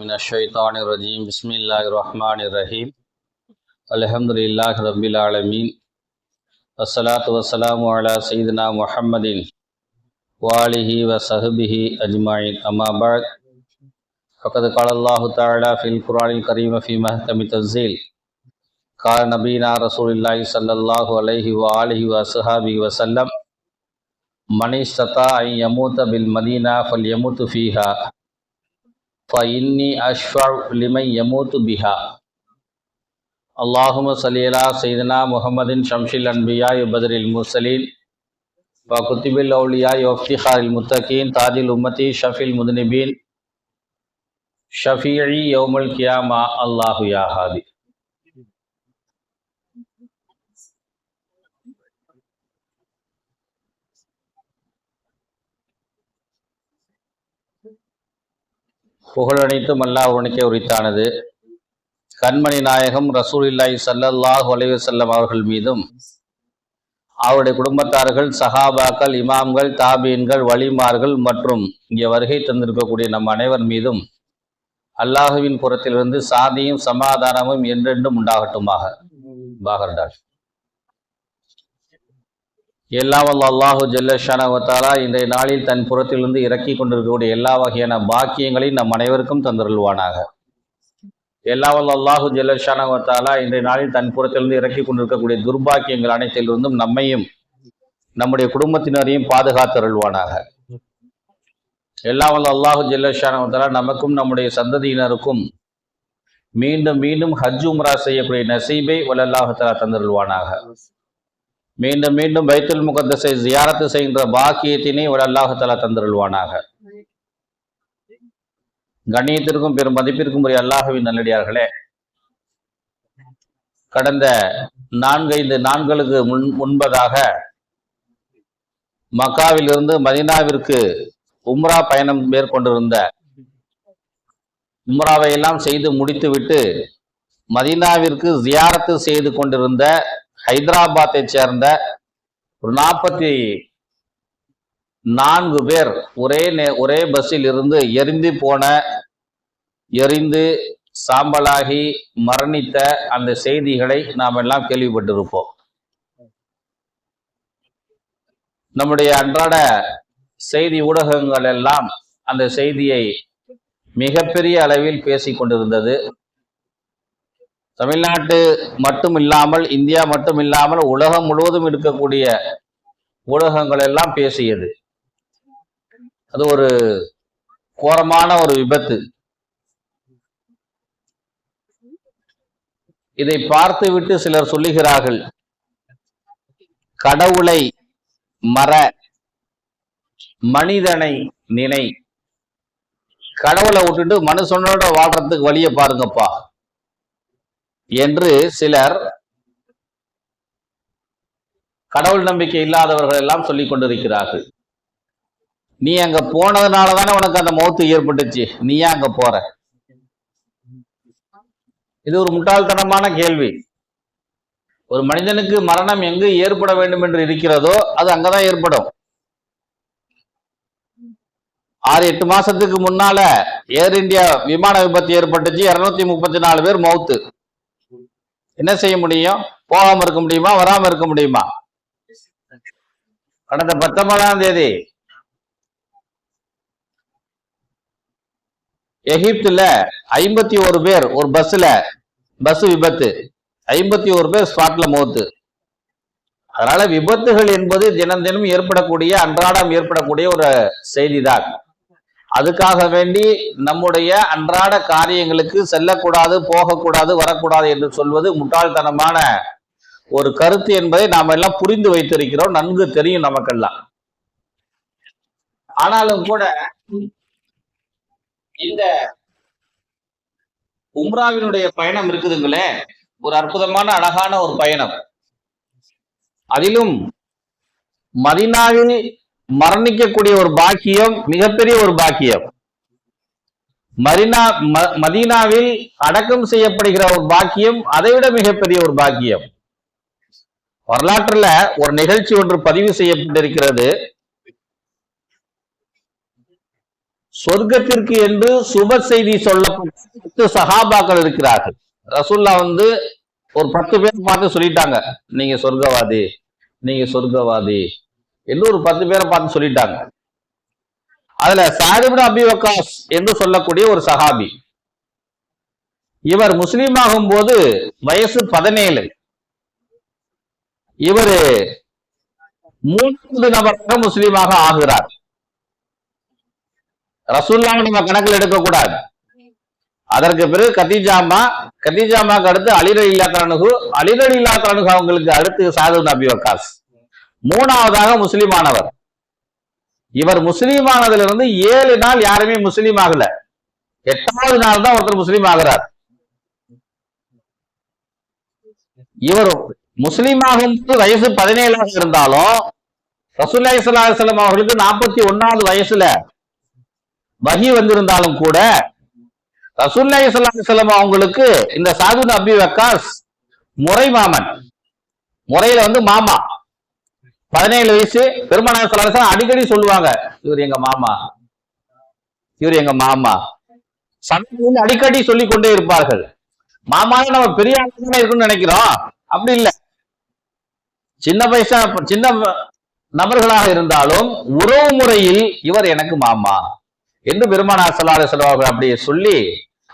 من الشيطان الرجيم. بسم الله الرحمن الرحيم. الحمد لله رب العالمين. والصلاة والسلام على سيدنا محمد وآله وصحبه أجمعين. أما بعد فقد قال الله تعالى في القرآن الكريم في محكم تنزيل قال نبينا رسول الله صلى الله عليه وآله وصحبه وسلم من استطاع أن يموت بالمدينة فليموت فيها. فإني أشفع لمن يموت بها. اللهم صل على سيدنا محمد شمس الأنبياء وبدر المرسلين وكتب الأولياء وافتخار المتقين تاج الأمة شفي المذنبين. شفيعي يوم القيامة الله يا هادي. புகழனைத்தும் அல்லாஹ் உனக்கே உரித்தானது. கண்மணி நாயகம் ரசூலில்லாஹி சல்லல்லாஹ் ஒலைவு செல்லம் அவர்கள் மீதும் அவருடைய குடும்பத்தார்கள் சஹாபாக்கள் இமாம்கள் தாபீன்கள் வலிமார்கள் மற்றும் இங்கே வருகை தந்திருக்கக்கூடிய நம் அனைவர் மீதும் அல்லாஹுவின் புறத்திலிருந்து சாந்தியும் சமாதானமும் என்றென்றும் உண்டாகட்டுமாக. பாகர்டால் எல்லாம் வல்ல அல்லாஹு ஜல்லஷானவத்தாலா இன்றைய நாளில் தன் புறத்திலிருந்து இறக்கி கொண்டிருக்கக்கூடிய எல்லா வகையான பாக்கியங்களையும் நம் அனைவருக்கும் தந்தருள்வானாக. எல்லாம் வல்ல அல்லாஹு ஜல்லஷானவத்தாலா இன்றைய நாளில் தன் புறத்திலிருந்து இறக்கி கொண்டிருக்கக்கூடிய துர்பாக்கியங்கள் அனைத்திலிருந்தும் நம்மையும் நம்முடைய குடும்பத்தினரையும் பாதுகாத்தருள்வானாக. எல்லாம் வல்ல அல்லாஹு ஜல்லஷானவத்தாலா நமக்கும் நம்முடைய சந்ததியினருக்கும் மீண்டும் மீண்டும் ஹஜ் உம்ரா செய்யக்கூடிய நசீபை வல்லல்லாஹத்தாலா தந்தருள்வானாக. மீண்டும் மீண்டும் பைத்துல் முகத்தசை ஜியாரத்து செய்கின்ற பாக்கியத்தினை ஒரு அல்லாஹாலா தந்திருவானாக கண்ணியத்திற்கும் பெரும் மதிப்பிற்கும் ஒரு அல்லாஹவின் நல்லடியார்களே கடந்த நான்கைந்து நான்களுக்கு முன் முன்பதாக மக்காவிலிருந்து மதினாவிற்கு உம்ரா பயணம் மேற்கொண்டிருந்த உம்ராவை எல்லாம் செய்து முடித்துவிட்டு மதினாவிற்கு ஜியாரத்து செய்து கொண்டிருந்த ஹைதராபாத்தை சேர்ந்த ஒரு நாற்பத்தி நான்கு பேர் ஒரே நே ஒரே பஸ்ஸில் இருந்து எரிந்து போன எரிந்து சாம்பலாகி மரணித்த அந்த செய்திகளை நாம் எல்லாம் கேள்விப்பட்டிருப்போம். நம்முடைய அன்றாட செய்தி ஊடகங்கள் எல்லாம் அந்த செய்தியை மிகப்பெரிய அளவில் பேசிக் கொண்டிருந்தது தமிழ்நாட்டு மட்டும் இல்லாமல் இந்தியா மட்டும் இல்லாமல் உலகம் முழுவதும் இருக்கக்கூடிய ஊடகங்கள் எல்லாம் பேசியது. அது ஒரு கோரமான ஒரு விபத்து. இதை பார்த்துவிட்டு சிலர் சொல்லுகிறார்கள் கடவுளை மற மனிதனை நினை. கடவுளை விட்டுட்டு மனுஷனோட வாழ்றதுக்கு வழியை பாருங்கப்பா. என்று சிலர் கடவுள் நம்பிக்கை இல்லாதவர்கள் எல்லாம் சொல்லிக் கொண்டிருக்கிறார்கள். நீ அங்க போனதுனால தானே உனக்கு அந்த மௌத்து ஏற்பட்டுச்சு. நீ ஏன் அங்க போற? இது ஒரு முட்டாள்தனமான கேள்வி. ஒரு மனிதனுக்கு மரணம் எங்கு ஏற்பட வேண்டும் என்று இருக்கிறதோ அது அங்கதான் ஏற்படும். ஆறு எட்டு மாசத்துக்கு முன்னால ஏர் இந்தியா விமான விபத்து ஏற்பட்டுச்சு. இருநூத்தி முப்பத்தி நாலு பேர் மௌத்து. என்ன செய்ய முடியும்? போகாம இருக்க முடியுமா? வராம இருக்க முடியுமா? கடந்த பத்தொன்பதாம் தேதி. எகிப்துல ஐம்பத்தி ஒரு பேர் ஒரு பஸ்ல பஸ் விபத்து. ஐம்பத்தி ஒரு பேர் ஸ்பாட்ல மோத்து. அதனால விபத்துகள் என்பது தினம் தினம் ஏற்படக்கூடிய அன்றாடம் ஏற்படக்கூடிய ஒரு செய்திதான். அதுக்காக வேண்டி நம்முடைய அன்றாட காரியங்களுக்கு செல்லக்கூடாது போகக்கூடாது வரக்கூடாது என்று சொல்வது முட்டாள்தனமான ஒரு கருத்து என்பதை நாம் எல்லாம் புரிந்து வைத்திருக்கிறோம். நன்கு தெரியும் நமக்கெல்லாம். ஆனாலும் கூட இந்த உம்ராவினுடைய பயணம் இருக்குதுங்களே. ஒரு அற்புதமான அழகான ஒரு பயணம். அதிலும் மதினாவில் மரணிக்கக்கூடிய ஒரு பாக்கியம் மிகப்பெரிய ஒரு பாக்கியம். மரினா மதீனாவில் அடக்கம் செய்யப்படுகிற ஒரு பாக்கியம் அதைவிட மிகப்பெரிய ஒரு பாக்கியம். வரலாற்றுல ஒரு நிகழ்ச்சி ஒன்று பதிவு செய்யப்பட்டிருக்கிறது. சொர்க்கத்திற்கு என்று சுப செய்தி சொல்லப்பட்ட சகாபாக்கள் சஹாபாக்கள் இருக்கிறார்கள். ரசுல்லா வந்து ஒரு பத்து பேர் பார்த்து சொல்லிட்டாங்க நீங்க சொர்க்கவாதி நீங்க சொர்க்கவாதி என்று ஒரு பத்து பேரை பார்த்து சொல்லிட்டாங்க. அதுல சாரிபின் அபி வக்காஸ் என்று சொல்லக்கூடிய ஒரு சஹாபி. இவர் முஸ்லீம் ஆகும் போது வயசு பதினேழு. இவர் மூன்றாவது நபராக முஸ்லீமாக ஆகிறார். ரசூல்லாவை நம்ம கணக்கில் எடுக்கக்கூடாது. அதற்கு பிறகு கத்திஜாமா கத்திஜாமாக்கு அடுத்து அலிரல் இல்லா தரணுகு அலிரல் அவங்களுக்கு அடுத்து சாது நபி வக்காஸ். மூணாவதாக முஸ்லீமானவர். இவர் முஸ்லீமானதிலிருந்து ஏழு நாள் யாருமே முஸ்லீம் ஆகல. எட்டாவது நாள் தான் ஒருத்தர் முஸ்லீம் ஆகிறார். இவர் முஸ்லீம் ஆகும் வயசு பதினேழாக இருந்தாலும் ரசூல்லா சல்லாஹம் அவர்களுக்கு நாற்பத்தி ஒன்னாவது வயசுல வகி வந்திருந்தாலும் கூட ரசூல்லா சல்லாஹம் அவங்களுக்கு இந்த சாது அபி வக்காஸ் முறை மாமன் முறையில வந்து மாமா. பதினேழு வயசு பெருமானார் சலரசன் அடிக்கடி சொல்லுவாங்க. இவர் எங்க மாமா. இவர் எங்க மாமா. சமையல் அடிக்கடி சொல்லி கொண்டே இருப்பார்கள். மாமா நம்ம பெரிய ஆளுங்க இருக்குன்னு நினைக்கிறோம். அப்படி இல்ல. சின்ன வயசா சின்ன நபர்களாக இருந்தாலும் உறவு முறையில் இவர் எனக்கு மாமா என்று பெருமானார் சல்லாஹ் செல்வார்கள் அப்படி சொல்லி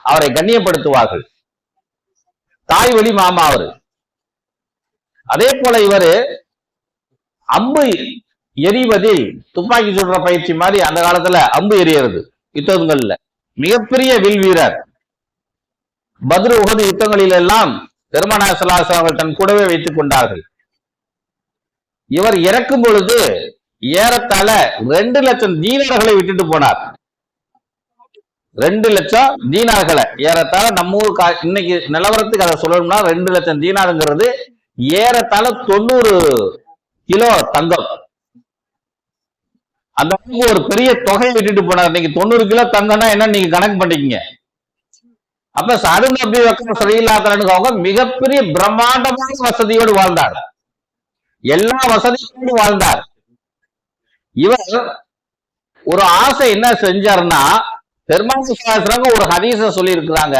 அவரை கண்ணியப்படுத்துவார்கள். தாய் வழி மாமா அவரு. அதே போல இவரு அம்பு எறிவதில் துப்பாக்கி சுடுற பயிற்சி மாதிரி அந்த காலத்துல அம்பு எறியறது யுத்தங்கள்ல. மிகப்பெரிய வில் வீரர். பத்ரு உகது யுத்தங்களில் எல்லாம் பெருமானார் அவர்கள் தன் கூடவே வைத்துக் கொண்டார்கள். இவர் இறக்கும் பொழுது ஏறத்தாழ ரெண்டு லட்சம் தீனார்களை விட்டுட்டு போனார். ரெண்டு லட்சம் தீனார்களை. ஏறத்தாழ நம்ம ஊர் கா- இன்னைக்கு நிலவரத்துக்கு அதை சொல்லணும்னா ரெண்டு லட்சம் தீனாருங்கிறது ஏறத்தாழ தொண்ணூறு கிலோ தங்கம். அந்த அளவுக்கு ஒரு பெரிய தொகையை விட்டுட்டு போனார். நீங்க தொண்ணூறு கிலோ தங்கம்னா என்ன நீங்க கணக்கு பண்ணிக்கங்க. அப்ப சடுன் அப்படி வக்கம் சரியில்லாதவனுக்கு அவங்க மிகப்பெரிய பிரம்மாண்டமான வசதியோடு வாழ்ந்தார். எல்லா வசதியோடு வாழ்ந்தார். இவர் ஒரு ஆசை என்ன செஞ்சாருன்னா பெருமாள் ஒரு ஹதீச சொல்லி இருக்கிறாங்க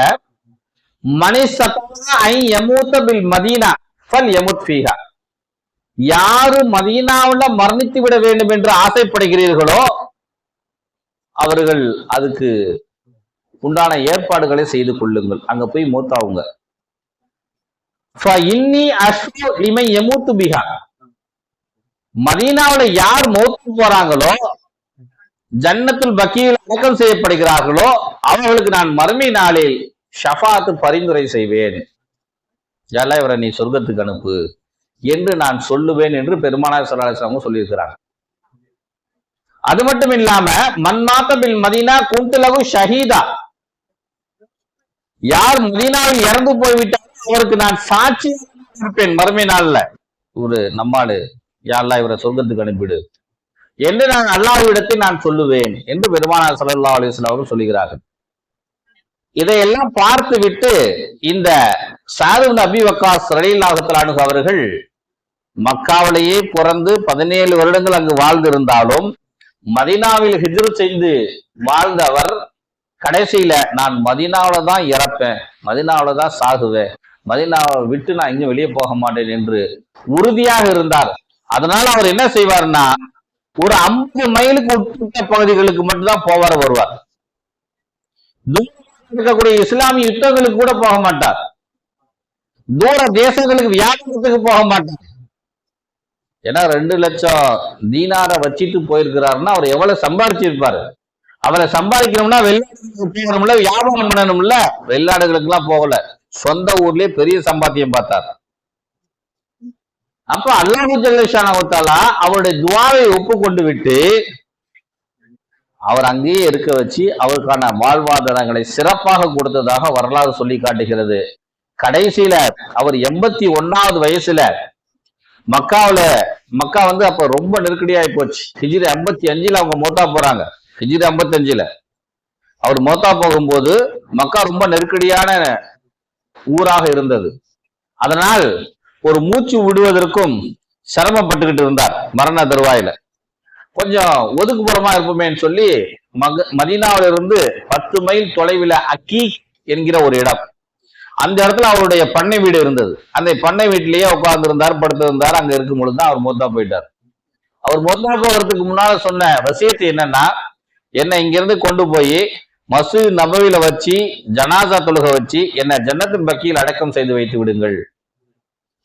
மணி சத்தா ஐ யமூத்த பில் மதீனா ஃபல் யமுத் ஃபீஹா. யாரு மதீனாவுல மரணித்து விட வேண்டும் என்று ஆசைப்படுகிறீர்களோ அவர்கள் அதுக்கு உண்டான ஏற்பாடுகளை செய்து கொள்ளுங்கள். அங்க போய் மூத்தாவுங்க. இன்னி அஷ்ரு லிமை மதீனாவுல யார் மௌத்து போறாங்களோ ஜன்னத்துல் பக்கியில் அடக்கம் செய்யப்படுகிறார்களோ அவர்களுக்கு நான் மறுமை நாளில் ஷஃபாத்து பரிந்துரை செய்வேன். ஜல்ல இவரை நீ சொர்க்கத்துக்கு அனுப்பு? என்று நான் சொல்லுவேன் என்று பெருமானார் சலாஹம் சொல்லியிருக்கிறாங்க. அது மட்டும் இல்லாம மன்மாத்த பில் மதீனா குந்துலகு ஷஹீதா. யார் மதீனாவில் இறந்து போய்விட்டாலும் அவருக்கு நான் சாட்சி இருப்பேன் மறுமை நாள்ல. ஒரு நம்மாடு யாரெல்லாம் இவரை சொர்க்கத்துக்கு அனுப்பிடு என்று நான் அல்லாஹ்விடத்தை நான் சொல்லுவேன் என்று பெருமானார் சல்லா அலைஹி அவர்கள் சொல்லுகிறார்கள். இதையெல்லாம் பார்த்து விட்டு இந்த சாருன் அபி வக்காஸ் ரலீல்லாஹு அவர்கள் மக்காவிலேயே பிறந்து பதினேழு வருடங்கள் அங்கு வாழ்ந்திருந்தாலும் மதீனாவில் ஹிஜ்ரு செய்து வாழ்ந்த அவர் கடைசியில நான் மதினாவில தான் இறப்பேன் மதினாவில தான் சாகுவேன் மதீனாவை விட்டு நான் இங்கே வெளியே போக மாட்டேன் என்று உறுதியாக இருந்தார். அதனால அவர் என்ன செய்வார்னா ஒரு ஐம்பது மைலுக்கு உட்பட்ட பகுதிகளுக்கு மட்டும்தான் போவார் வருவார். இருக்கக்கூடிய இஸ்லாமிய யுத்தங்களுக்கு கூட போக மாட்டார். தூர தேசங்களுக்கு வியாபாரத்துக்கு போக மாட்டார். ஏன்னா ரெண்டு லட்சம் தீனாரை வச்சிட்டு போயிருக்கிறாருன்னா அவர் எவ்வளவு சம்பாதிச்சிருப்பாரு அவரை சம்பாதிக்கணும்னா வெளிநாடுகளுக்கு வியாபாரம் பண்ணணும்ல வெளிநாடுகளுக்கு எல்லாம் போகல. சொந்த ஊர்லயே பெரிய சம்பாத்தியம் பார்த்தார். அப்ப அல்லாஹு ஜல்லஷானா அவருடைய துவாவை ஒப்புக்கொண்டு விட்டு அவர் அங்கேயே இருக்க வச்சு அவருக்கான வாழ்வாதாரங்களை சிறப்பாக கொடுத்ததாக வரலாறு சொல்லி காட்டுகிறது. கடைசியில அவர் எண்பத்தி ஒன்னாவது வயசுல மக்காவுல மக்கா வந்து அப்ப ரொம்ப நெருக்கடியாகி போச்சு. ஹிஜிரி ஐம்பத்தி அஞ்சுல அவங்க மோத்தா போறாங்க. ஹிஜிரி ஐம்பத்தி அஞ்சுல. அவர் மோத்தா போகும்போது மக்கா ரொம்ப நெருக்கடியான ஊராக இருந்தது. அதனால் ஒரு மூச்சு விடுவதற்கும் சிரமப்பட்டுக்கிட்டு இருந்தார் மரண தருவாயில. கொஞ்சம் ஒதுக்குப்புறமா இருப்போமேன்னு சொல்லி மக மதீனாவில இருந்து பத்து மைல் தொலைவில் அக்கி என்கிற ஒரு இடம். அந்த இடத்துல அவருடைய பண்ணை வீடு இருந்தது. அந்த பண்ணை வீட்டிலேயே உட்கார்ந்து இருந்தார் படுத்திருந்தார் அங்க இருக்கும் பொழுது தான் அவர் மொத்தா போயிட்டார். அவர் மொத்தா போகிறதுக்கு முன்னால சொன்ன வசியத்து என்னன்னா என்னை இங்கிருந்து கொண்டு போய் மசூத் நபவியில வச்சு ஜனாசா தொழுக வச்சு என்னை ஜன்னத்தின் பக்கியில் அடக்கம் செய்து வைத்து விடுங்கள்.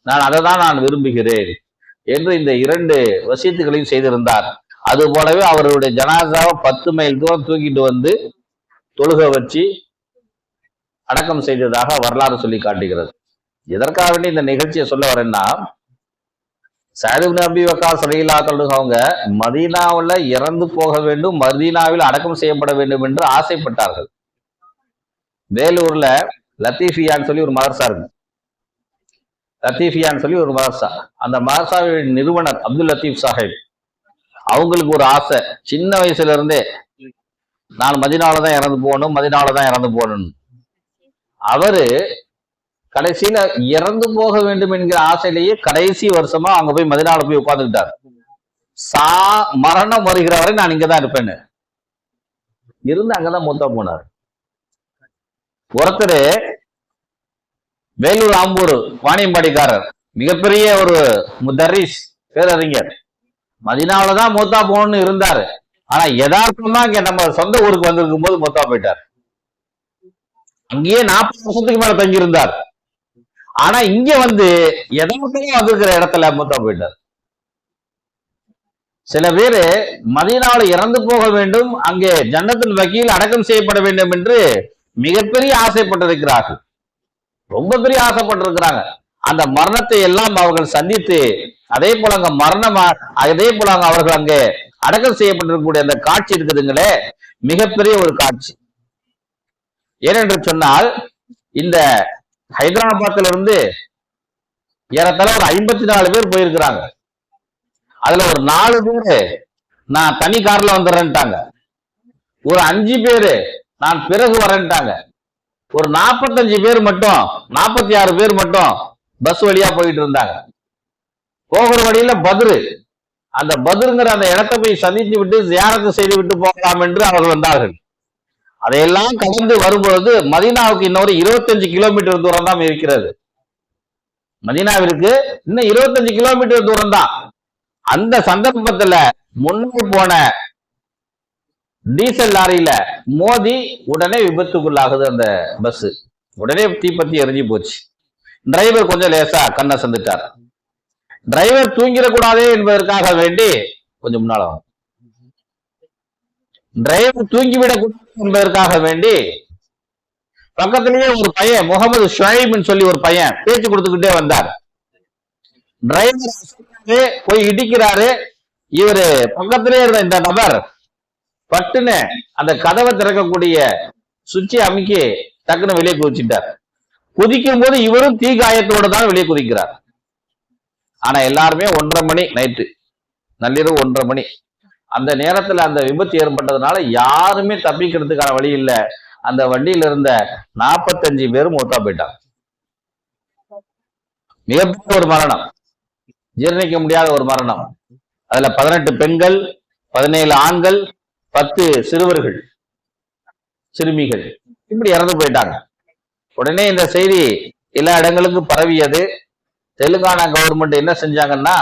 நான் அதை தான் நான் விரும்புகிறேன் என்று இந்த இரண்டு வசியத்துகளையும் செய்திருந்தார். அது போலவே அவருடைய ஜனாதாவை பத்து மைல் தூரம் தூக்கிட்டு வந்து தொழுக வச்சு அடக்கம் செய்ததாக வரலாறு சொல்லி காட்டுகிறது. எதற்காக வேண்டி இந்த நிகழ்ச்சியை சொல்ல வரேன்னா சாலிப் நபி வக்கா சலீலா அவங்க மதீனாவுல இறந்து போக வேண்டும் மதீனாவில் அடக்கம் செய்யப்பட வேண்டும் என்று ஆசைப்பட்டார்கள். வேலூர்ல லத்தீஃபியான்னு சொல்லி ஒரு மதர்சா இருக்கு. லத்தீஃபியான்னு சொல்லி ஒரு மதர்சா. அந்த மதர்சாவின் நிறுவனர் அப்துல் லத்தீப் சாஹிப். அவங்களுக்கு ஒரு ஆசை. சின்ன வயசுல இருந்தே நான் மதினால தான் இறந்து போகணும் மதினால தான் இறந்து போகணும் அவரு கடைசியில இறந்து போக வேண்டும் என்கிற ஆசையிலேயே கடைசி வருஷமா அங்க போய் மதினால போய் உட்கார்ந்துக்கிட்டார். சா மரணம் வருகிற வரை நான் இங்கதான் இருப்பேன்னு. இருந்து அங்கதான் மூத்தா போனார். ஒருத்தர் வேலூர் ஆம்பூர் வாணியம்பாடிக்காரர். மிகப்பெரிய ஒரு முதரிஸ் பேரறிஞர். மதினாவில தான் மூத்தா போகணும்னு இருந்தாரு. ஆனா யதார்த்தமா இங்க நம்ம சொந்த ஊருக்கு வந்திருக்கும் போது மூத்தா போயிட்டார். அங்கேயே நாற்பது வருஷத்துக்கு மேல தங்கி இருந்தார் ஆனா இங்க வந்து யதார்த்தமா வந்திருக்கிற இடத்துல மூத்தா போயிட்டார். சில பேரு மதினாவில் இறந்து போக வேண்டும் அங்கே ஜன்னத்தின் வகையில் அடக்கம் செய்யப்பட வேண்டும் என்று மிகப்பெரிய ஆசைப்பட்டிருக்கிறார்கள். ரொம்ப பெரிய ஆசைப்பட்டிருக்கிறாங்க. அந்த மரணத்தை எல்லாம் அவர்கள் சந்தித்து அதே போல அங்க மரணம் அதே போல அங்க அவர்கள் அங்கே அடக்கம் செய்யப்பட்டிருக்கக்கூடிய அந்த காட்சி இருக்குதுங்களே மிகப்பெரிய ஒரு காட்சி. ஏனென்று சொன்னால் இந்த ஹைதராபாத்ல இருந்து ஏறத்தாழ ஒரு ஐம்பத்தி நாலு பேர் போயிருக்கிறாங்க. அதுல ஒரு நாலு பேரு நான் தனி கார்ல வந்துடுறேன்ட்டாங்க ஒரு அஞ்சு பேரு நான் பிறகு வரேன்ட்டாங்க. ஒரு நாற்பத்தஞ்சு பேர் மட்டும் நாற்பத்தி ஆறு பேர் மட்டும் பஸ் வழியா போயிட்டு இருந்தாங்க. போகிற வழியில பதிரு. அந்த பதிருங்கிற அந்த இடத்தை போய் சந்தித்து விட்டு ஜியாரத்து செய்து விட்டு போகலாம் என்று அவர்கள் வந்தார்கள். அதையெல்லாம் கடந்து வரும்பொழுது மதீனாவுக்கு இன்னொரு இருபத்தஞ்சு கிலோமீட்டர் தூரம் தான் இருக்கிறது. மதினாவிற்கு இன்னும் இருபத்தஞ்சு கிலோமீட்டர் தூரம் தான். அந்த சந்தர்ப்பத்துல முன்னே போன டீசல் லாரியில மோதி உடனே விபத்துக்குள்ளாகுது அந்த பஸ் உடனே தீப்பத்தி எரிஞ்சு போச்சு. டிரைவர் கொஞ்சம் லேசா கண்ணை சந்துட்டார் டிரைவர் தூங்கிடக்கூடாதே என்பதற்காக வேண்டி கொஞ்சம் முன்னால டிரைவர் தூங்கிவிடக்கூடாது என்பதற்காக வேண்டி பக்கத்திலேயே ஒரு பையன் முகமது ஷுவைப்னு சொல்லி ஒரு பையன் பேச்சு கொடுத்துக்கிட்டே வந்தார். டிரைவர் போய் இடிக்கிறாரு. இவரு பக்கத்திலே இருந்த இந்த நபர் பட்டுன்னு அந்த கதவை திறக்கக்கூடிய சுவிட்சை அமுக்கி டக்குன்னு வெளியே குதிச்சிட்டார். குதிக்கும் போது இவரும் தீ காயத்தோடு தான் வெளியே குதிக்கிறார். ஆனா எல்லாருமே ஒன்றரை மணி நைட்டு நள்ளிரவு ஒன்றரை மணி. அந்த நேரத்துல அந்த விபத்து ஏற்பட்டதுனால யாருமே தப்பிக்கிறதுக்கான வழி இல்லை. அந்த வண்டியில இருந்த நாற்பத்தஞ்சு பேரும் ஒத்தா போயிட்டாங்க. மிகப்பெரிய ஒரு மரணம். ஜீரணிக்க முடியாத ஒரு மரணம். அதுல பதினெட்டு பெண்கள் பதினேழு ஆண்கள் பத்து சிறுவர்கள் சிறுமிகள். இப்படி இறந்து போயிட்டாங்க. உடனே இந்த செய்தி எல்லா இடங்களுக்கும் பரவியது. தெலுங்கானா கவர்மெண்ட் என்ன செஞ்சாங்கன்னா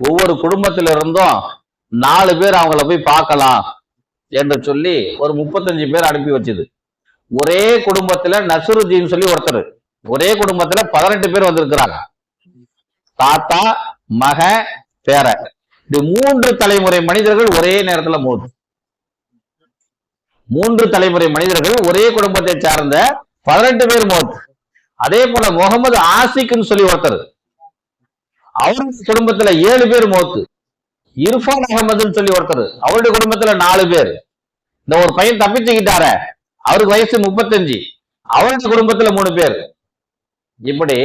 ஒவ்வொரு குடும்பத்தில இருந்தும் நாலு பேர் அவங்கள போய் பார்க்கலாம் என்று சொல்லி ஒரு முப்பத்தஞ்சு பேர் அனுப்பி வச்சது. ஒரே குடும்பத்துல நசுருதீன் சொல்லி ஒருத்தர். ஒரே குடும்பத்துல பதினெட்டு பேர் வந்திருக்கிறாங்க. தாத்தா மக பேர. இது மூன்று தலைமுறை மனிதர்கள் ஒரே நேரத்துல மூத்து மூன்று தலைமுறை மனிதர்கள் ஒரே குடும்பத்தை சார்ந்த பதினெட்டு பேர் மோத் அதே போல முகமது ஆசிக்னு சொல்லி ஒருத்தர். அவருடைய குடும்பத்துல ஏழு பேர் மோத்து இர்ஃபான் அகமதுன்னு சொல்லி ஒருத்தர். அவருடைய குடும்பத்துல நாலு பேர். இந்த ஒரு பையன் தப்பிச்சுக்கிட்டார அவருக்கு வயசு முப்பத்தஞ்சு. அவருடைய குடும்பத்துல மூணு பேர். இப்படி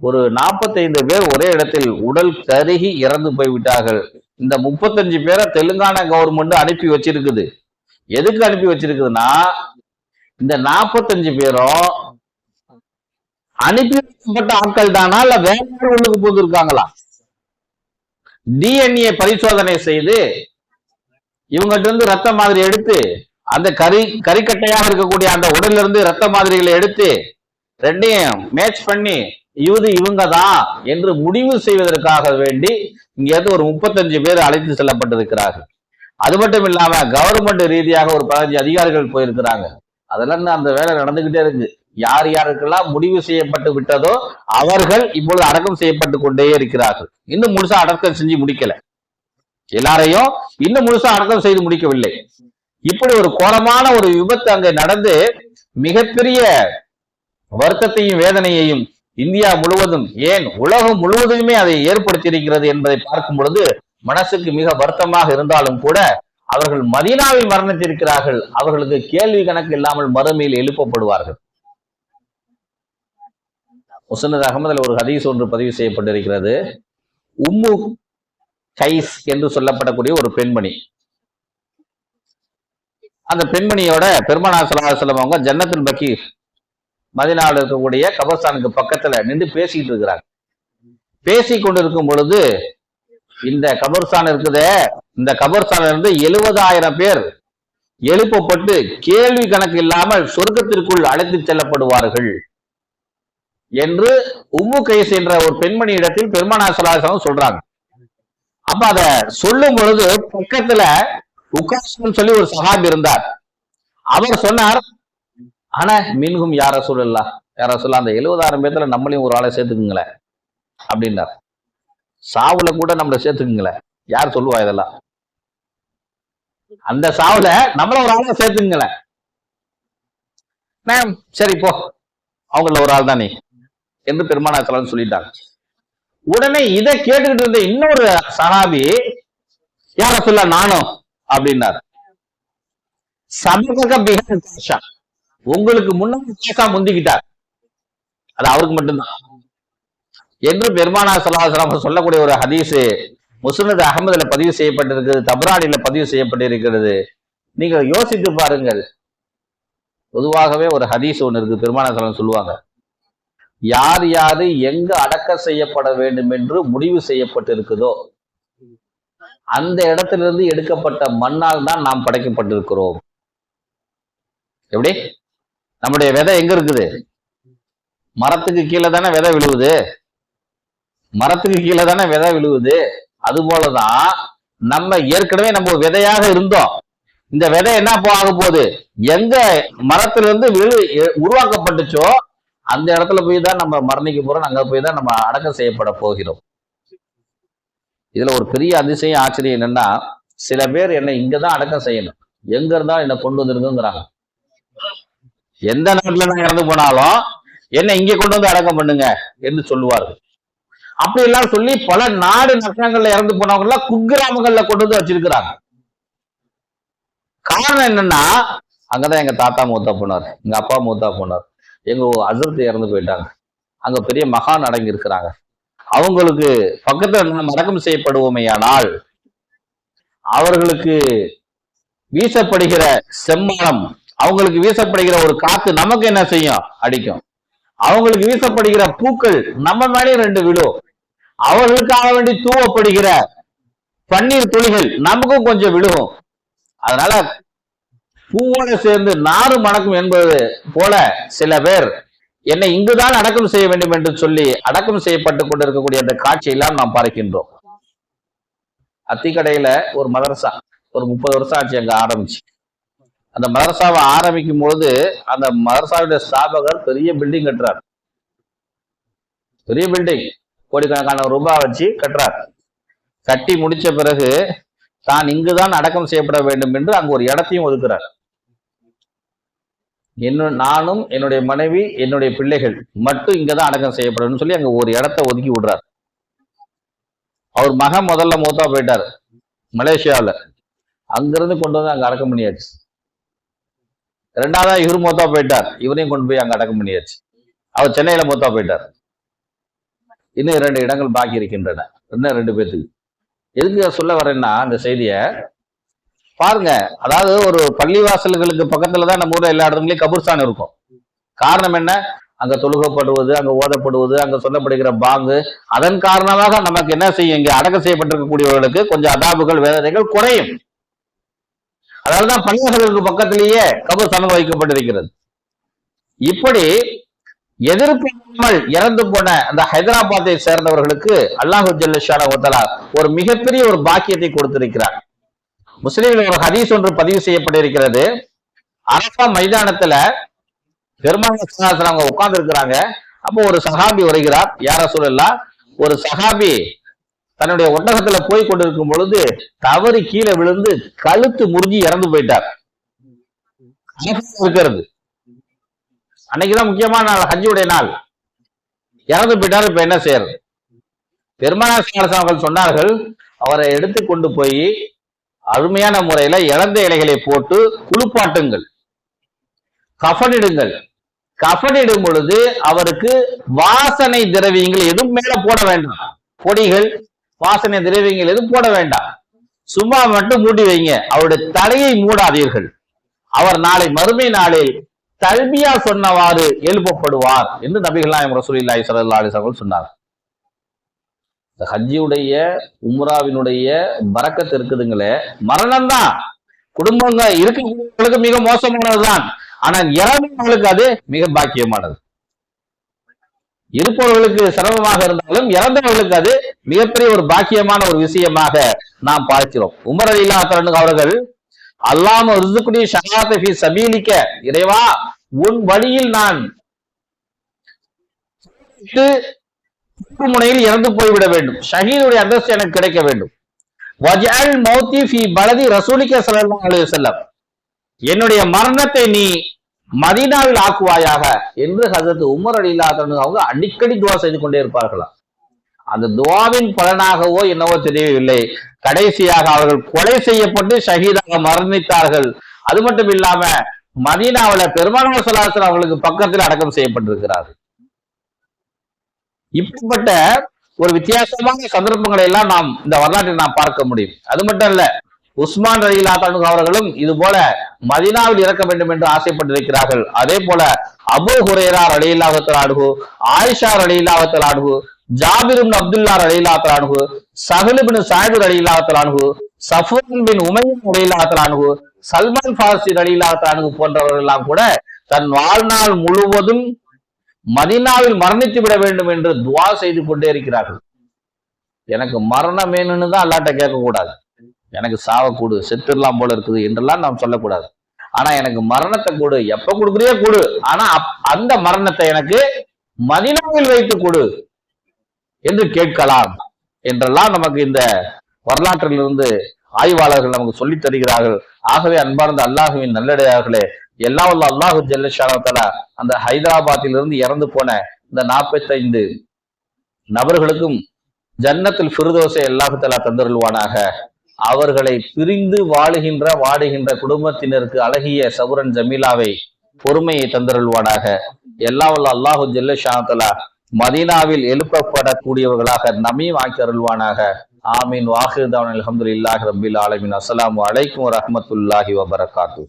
ஒரு நாற்பத்தைந்து பேர் ஒரே இடத்தில் உடல் கருகி இறந்து போய்விட்டார்கள். இந்த முப்பத்தஞ்சு பேரை தெலுங்கானா கவர்மெண்ட் அனுப்பி வச்சிருக்குது. எதுக்கு அனுப்பி வச்சிருக்குதுன்னா இந்த நாற்பத்தஞ்சு பேரும் அனுப்பி வைக்கப்பட்ட ஆட்கள் தானா இல்ல வேற உள்ளுக்கு போந்திருக்காங்களா டிஎன்ஏ பரிசோதனை செய்து இவங்ககிட்ட இருந்து ரத்த மாதிரி எடுத்து அந்த கறி கறிக்கட்டையாக இருக்கக்கூடிய அந்த உடல்ல இருந்து ரத்த மாதிரிகளை எடுத்து ரெண்டையும் மேட்ச் பண்ணி இது இவங்க தான் என்று முடிவு செய்வதற்காக வேண்டி இங்கேருந்து ஒரு முப்பத்தஞ்சு பேர் அழைத்து செல்லப்பட்டிருக்கிறார்கள். அது மட்டும் இல்லாம கவர்மெண்ட் ரீதியாக ஒரு பதினஞ்சு அதிகாரிகள் போயிருக்கிறாங்க. அதெல்லாம் அந்த வேலை நடந்துகிட்டே இருக்கு. யார் யாருக்கெல்லாம் முடிவு செய்யப்பட்டு விட்டதோ அவர்கள் இப்பொழுது அடக்கம் செய்யப்பட்டு கொண்டே இருக்கிறார்கள். இன்னும் முழுசா அடக்கம் செஞ்சு முடிக்கல. எல்லாரையும் இன்னும் முழுசா அடக்கம் செய்து முடிக்கவில்லை. இப்படி ஒரு கோரமான ஒரு விபத்து அங்கு நடந்து மிகப்பெரிய வருத்தத்தையும் வேதனையையும் இந்தியா முழுவதும் ஏன் உலகம் முழுவதுமே அதை ஏற்படுத்தியிருக்கிறது என்பதை பார்க்கும் பொழுது மனசுக்கு மிக வருத்தமாக இருந்தாலும் கூட அவர்கள் மதீனாவில் மரணித்திருக்கிறார்கள். அவர்களுக்கு கேள்வி கணக்கு இல்லாமல் மறுமையில் எழுப்பப்படுவார்கள். முசனத் அகமதுல ஒரு ஹதீஸ் ஒன்று பதிவு செய்யப்பட்டிருக்கிறது. உம்மு கைஸ் என்று சொல்லப்படக்கூடிய ஒரு பெண்மணி. அந்த பெண்மணியோட பெருமானா சல்லா செல்லம் அவங்க ஜன்னத்தில் பக்கீர் மதினாவில் இருக்கக்கூடிய கபர்ஸ்தானுக்கு பக்கத்துல நின்று பேசிக்கிட்டு இருக்கிறாங்க. பேசி கொண்டிருக்கும் பொழுது இந்த கபர்ஸ்தான் இருக்குதே இந்த கபர்ஸ்தான்ல இருந்து எழுபதாயிரம் பேர் எழுப்பப்பட்டு கேள்வி கணக்கு இல்லாமல் சொர்க்கத்திற்குள் அழைத்து செல்லப்படுவார்கள். என்று உம்மு கைஸ் என்ற ஒரு பெண்மணி இடத்தில் பெருமானா சலாசனம் சொல்றாங்க. அப்ப அத சொல்லும் பொழுது பக்கத்துல உக்காசன் சொல்லி ஒரு சஹாபி இருந்தார். அவர் சொன்னார் ஆனா மின்கும் யார சொல்லலாம் யார சொல்ல அந்த எழுபதாயிரம் பேர்த்துல நம்மளையும் ஒரு ஆளை சேர்த்துக்குங்களேன் அப்படின்னார். சாவுல கூட நம்மள சேர்த்துக்குங்களேன். யார் சொல்லுவா இதெல்லாம்? அந்த சாவுல நம்மள ஒரு ஆளை சேர்த்துக்குங்களேன். மேம் சரி போ. அவங்கள ஒரு ஆள் தான் நீ. என்று பெருமானா சொல்லிட்டாங்க. உடனே இதை கேட்டுக்கிட்டு இருந்த இன்னொரு சஹாபி யார சொல்ல நானும் அப்படின்னாரு. சபக காஷா. உங்களுக்கு முன்னாடி கேசா முந்திக்கிட்டார். அது அவருக்கு மட்டும்தான். என்று பெருமானா சலாஹலாம் சொல்லக்கூடிய ஒரு ஹதீஸ் முஸ்னத் அகமதுல பதிவு செய்யப்பட்டிருக்கிறது தபராடியில பதிவு செய்யப்பட்டிருக்கிறது. நீங்க யோசித்து பாருங்கள். பொதுவாகவே ஒரு ஹதீஸ் ஒன்று இருக்கு பெருமானா சலம் சொல்லுவாங்க. யார் யாரு எங்க அடக்க செய்யப்பட வேண்டும் என்று முடிவு செய்யப்பட்டிருக்குதோ அந்த இடத்திலிருந்து எடுக்கப்பட்ட மண்ணால் தான் நாம் படைக்கப்பட்டிருக்கிறோம். எப்படி? நம்முடைய விதை எங்க இருக்குது? மரத்துக்கு கீழே தானே விதை விழுவுது? மரத்துக்கு கீழே தானே விதை விழுவுது? அது போலதான் நம்ம ஏற்கனவே நம்ம விதையாக இருந்தோம். இந்த விதை என்ன ஆக போகுது? எங்க மரத்திலிருந்து விழு உருவாக்கப்பட்டுச்சோ அந்த இடத்துல போய் தான் நம்ம மரணிக்க போறோம். அங்க போய் தான் நம்ம அடக்கம் செய்யப்பட போகிறோம். இதுல ஒரு பெரிய அதிசயம் ஆச்சரியம் என்னன்னா சில பேர் என்னை இங்கதான் அடக்கம் செய்யணும். எங்க இருந்தாலும் என்னை கொண்டு வந்துருங்கிறாங்க எந்த நாட்டுல நான் இறந்து போனாலும் என்னை இங்க கொண்டு வந்து அடக்கம் பண்ணுங்க என்று சொல்லுவார்கள். அப்படி எல்லாம் சொல்லி பல நாடு நகரங்கள்ல இறந்து போனவங்க எல்லாம் குக்கிராமங்கள்ல கொண்டு வந்து வச்சிருக்கிறாங்க. காரணம் என்னன்னா அங்கதான் எங்க தாத்தா மூத்தா போனார். எங்க அப்பா மூத்தா போனார். எங்க அசரத்து இறந்து போயிட்டாங்க. அங்க பெரிய மகான் அடங்கி இருக்கிறாங்க. அவங்களுக்கு பக்கத்துல நாம் அடக்கம் செய்யப்படுவோமேயானால் அவர்களுக்கு வீசப்படுகிற செம்மணம் அவங்களுக்கு வீசப்படுகிற ஒரு காத்து நமக்கு என்ன செய்யும்? அடிக்கும். அவங்களுக்கு வீசப்படுகிற பூக்கள் நம்ம மேலே ரெண்டு விழும். அவர்களுக்காக வேண்டி தூவப்படுகிற பன்னீர் துளிகள் நமக்கும் கொஞ்சம் விழுகும். அதனால பூவோட சேர்ந்து நாறு மணக்கும் என்பது போல சில பேர் என்னை இங்குதான் அடக்கம் செய்ய வேண்டும் என்று சொல்லி அடக்கம் செய்யப்பட்டு கொண்டிருக்கக்கூடிய அந்த காட்சியெல்லாம் நாம் பார்க்கின்றோம். அத்திக்கடையில ஒரு மதரசா ஒரு முப்பது வருஷம் ஆச்சு அங்க ஆரம்பிச்சு. அந்த மதரசாவை ஆரம்பிக்கும் பொழுது அந்த மதரசாவுடைய ஸ்தாபகர் பெரிய பில்டிங் கட்டுறார். பெரிய பில்டிங் கோடிக்கணக்கான ரூபாய் வச்சு கட்டுறார். கட்டி முடிச்ச பிறகு தான் இங்குதான் அடக்கம் செய்யப்பட வேண்டும் என்று அங்கு ஒரு இடத்தையும் ஒதுக்குறார். என்ன நானும் என்னுடைய மனைவி என்னுடைய பிள்ளைகள் மட்டும் இங்கதான் அடக்கம் செய்யப்படணும்னு சொல்லி அங்க ஒரு இடத்த ஒதுக்கி விடுறார். அவர் மகன் முதல்ல மூத்தா போயிட்டார் மலேசியாவில். அங்கிருந்து கொண்டு வந்து அங்க அடக்கம் பண்ணியாச்சு. ரெண்டாவதா இவர் மூத்தா போயிட்டார் இவரையும் கொண்டு போய் அங்க அடக்கம் பண்ணியாச்சு. அவர் சென்னையில மூத்தா போயிட்டார். இன்னும் இரண்டு இடங்கள் பாக்கி இருக்கின்றன இன்னும் ரெண்டு பேர்த்துக்கு எதுக்கு சொல்ல வரேன்னா அந்த செய்தியை பாருங்க அதாவது ஒரு பள்ளிவாசல்களுக்கு பக்கத்துல தான் நம்ம ஊர்ல எல்லா இடத்துலயும் கபூர்ஸ்தான் இருக்கும். காரணம் என்ன? அங்க தொழுகப்படுவது அங்க ஓதப்படுவது அங்க சொல்லப்படுகிற பாங்கு. அதன் காரணமாக நமக்கு என்ன செய்யும்? இங்க அடக்கம் செய்யப்பட்டிருக்கக்கூடியவர்களுக்கு கொஞ்சம் அதாபுகள் வேதனைகள் குறையும். அதனாலதான் பள்ளிவாசல்களுக்கு பக்கத்திலேயே கபூர்ஸ்தானம் வைக்கப்பட்டிருக்கிறது. இப்படி எதிர்ப்பு இல்லாமல் இறந்து போன அந்த ஹைதராபாத்தை சேர்ந்தவர்களுக்கு அல்லாஹு ஜல்லஷான ஒரு மிகப்பெரிய ஒரு பாக்கியத்தை கொடுத்திருக்கிறார். முஸ்லிம்கள் ஒரு ஹதீஸ் ஒன்று பதிவு செய்யப்பட்டிருக்கிறது. அரசா மைதானத்துல பெருமாள் அவங்க உட்கார்ந்து இருக்கிறாங்க அப்போ ஒரு சஹாபி வருகிறார். யார சொல்லலாம் ஒரு சஹாபி தன்னுடைய ஒட்டகத்துல போய் கொண்டிருக்கும் பொழுது தவறு கீழே விழுந்து கழுத்து முறிஞ்சி இறந்து போயிட்டார். இருக்கிறது. அன்னைக்குதான் முக்கியமான நாள் ஹஜ்ஜுடைய நாள். இறந்து போயிட்டார் இப்ப என்ன செய்யறது? பெருமானார் அவர்கள் சொன்னார்கள் அவரை எடுத்து கொண்டு போய் அருமையான முறையில இழந்த இலைகளை போட்டு குளிப்பாட்டுங்கள். கஃனிடுங்கள் கஃனிடும் பொழுது அவருக்கு வாசனை திரவியங்கள் எதுவும் மேல போட வேண்டாம். பொடிகள் வாசனை திரவியங்கள் எதுவும் போட வேண்டாம். சும்மா மட்டும் மூடி வைங்க. அவருடைய தலையை மூடாதீர்கள். அவர் நாளை மறுமை நாளில் தல்பியா சொன்னவாறு எழுப்பப்படுவார் என்று நபிகள் நாயம் ரசூலில்லாஹி சல்லா அலிஸ் அவர்கள் சொன்னார் இந்த ஹஜ்ஜியுடைய உம்ராவினுடைய பறக்கத்து இருக்குதுங்களே. மரணம் தான் குடும்பங்க இருக்கிறவங்களுக்கு மிக மோசமானதுதான். ஆனால் இறந்தவங்களுக்கு அது மிக பாக்கியமானது. இருப்பவர்களுக்கு சிரமமாக இருந்தாலும் இறந்தவர்களுக்கு அது மிகப்பெரிய ஒரு பாக்கியமான ஒரு விஷயமாக நாம் பார்க்கிறோம். உமர் அலி இல்லாத்தரனுக்கு அவர்கள் அல்லாம ரிசுக்குடி ஷஹாத்த சபீலிக்க. இறைவா உன் வழியில் நான் முனையில் இறந்து போய்விட வேண்டும். ஷஹீதுடைய அந்தஸ்து எனக்கு கிடைக்க வேண்டும். வஜால் மௌத்தி ஃபி பலதி ரசூலிக்க ஸல்லல்லாஹு அலைஹி வஸல்லம். என்னுடைய மரணத்தை நீ மதீனாவில் ஆக்குவாயாக என்று ஹசரத் உமர் அலிலா அவங்க அடிக்கடி துவா செய்து கொண்டே இருப்பார்களாம். அந்த துவாவின் பலனாகவோ என்னவோ தெரியவில்லை. கடைசியாக அவர்கள் கொலை செய்யப்பட்டு ஷஹீதாக மரணித்தார்கள். அது மட்டும் இல்லாம மதீனாவில பெருமான சலாசன் அவர்களுக்கு பக்கத்தில் அடக்கம் செய்யப்பட்டிருக்கிறார்கள். இப்படிப்பட்ட ஒரு வித்தியாசமான சந்தர்ப்பங்களை எல்லாம் நாம் இந்த வரலாற்றில் நாம் பார்க்க முடியும். அது மட்டும் இல்ல உஸ்மான் ரயிலா அவர்களும் இது போல மதினாவில் இறக்க வேண்டும் என்று ஆசைப்பட்டிருக்கிறார்கள். அதே போல அபு ஹுரேரா ரலீலாகத்தில் ஆடுகு ஆயிஷா ரலீலாகத்தில் ஆடுகு ஜாபிரும் அப்துல்லா ரலிலாத்தல் ஆடுகு சஹலுபின் சாஹிபு ரலீலாகத்தில் ஆடுகு சஃபூன் பின் உமையும் ரலீலாகத்தில் ஆடுகு சல்மான் ஃபாசி ரலீலாகத்தில் ஆடுகு போன்றவர்கள் எல்லாம் கூட தன் வாழ்நாள் முழுவதும் மதினாவில் மரணித்து விட வேண்டும் என்று துவா செய்து கொண்டே இருக்கிறார்கள். எனக்கு மரணம் வேணும்னு தான் அல்லாட்ட கேட்கக்கூடாது. எனக்கு சாவக்கூடு செத்துடலாம் போல இருக்குது என்றெல்லாம் நாம் சொல்லக்கூடாது. ஆனா எனக்கு மரணத்தை கொடு எப்ப கொடுக்குறியோ கொடு. ஆனா அந்த மரணத்தை எனக்கு மதினாவில் வைத்து கொடு என்று கேட்கலாம் என்றெல்லாம் நமக்கு இந்த வரலாற்றிலிருந்து ஆய்வாளர்கள் நமக்கு சொல்லித் தருகிறார்கள். ஆகவே அன்பார்ந்த அல்லாஹுவின் நல்லடையார்களே எல்லா உள்ள அல்லாஹு ஜல்லஷானத்தலா அந்த ஹைதராபாத்திலிருந்து இறந்து போன இந்த நாற்பத்தைந்து நபர்களுக்கும் ஜன்னத்தில் ஃபிருதோசை அல்லாஹு தந்தருள்வானாக. அவர்களை பிரிந்து வாழுகின்ற வாடுகின்ற குடும்பத்தினருக்கு அழகிய சவுரன் ஜமீலாவை பொறுமையை தந்தருள்வானாக. எல்லா உள்ள அல்லாஹு ஜல்லஷானத்தலா மதீனாவில் எழுப்பப்படக்கூடியவர்களாக நமீம் ஆக்கி அருள்வானாக ஆமீன். வாஹிர் அலமதுல்லாஹி ரபில் ஆலமின். அஸ்லாம் வலைக்கம் வரமத்துல்லாஹி வபரகாத்து